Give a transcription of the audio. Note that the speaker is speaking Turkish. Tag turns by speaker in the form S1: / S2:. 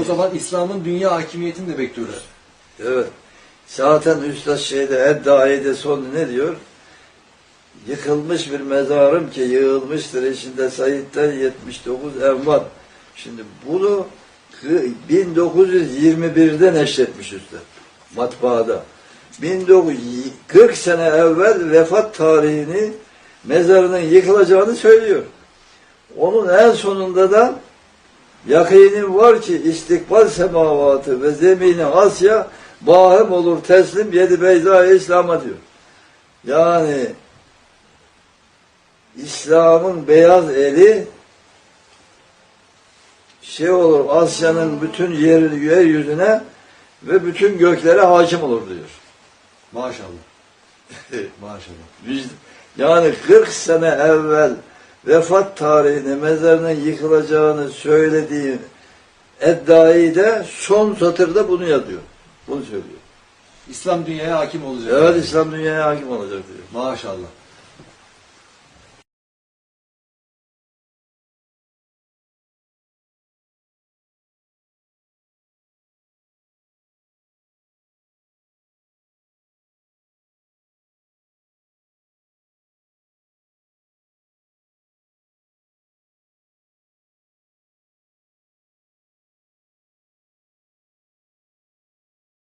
S1: O zaman İslam'ın dünya hakimiyetini de bekliyoruz.
S2: Evet. Zaten Üstad şeyde Eddaide sonu ne diyor? Yıkılmış bir mezarım ki yığılmıştır içinde Said'den 79 envat. Şimdi bunu 1921'de neşretmiş Üstad. Matbaada. 1940 sene evvel vefat tarihini mezarının yıkılacağını söylüyor. Onun en sonunda da yakinim var ki istikbal semavatı ve zemini Asya bahım olur teslim yedi beyza İslam'a diyor. Yani İslam'ın beyaz eli şey olur Asya'nın bütün yer, yeryüzüne ve bütün göklere hakim olur diyor.
S1: Maşallah. Maşallah.
S2: Yani 40 sene evvel vefat tarihini mezarının yıkılacağını söylediği eddai de son satırda bunu yazıyor. Bunu söylüyor.
S1: İslam dünyaya hakim olacak.
S2: Evet İslam dünyaya hakim olacak diyor.
S1: Maşallah.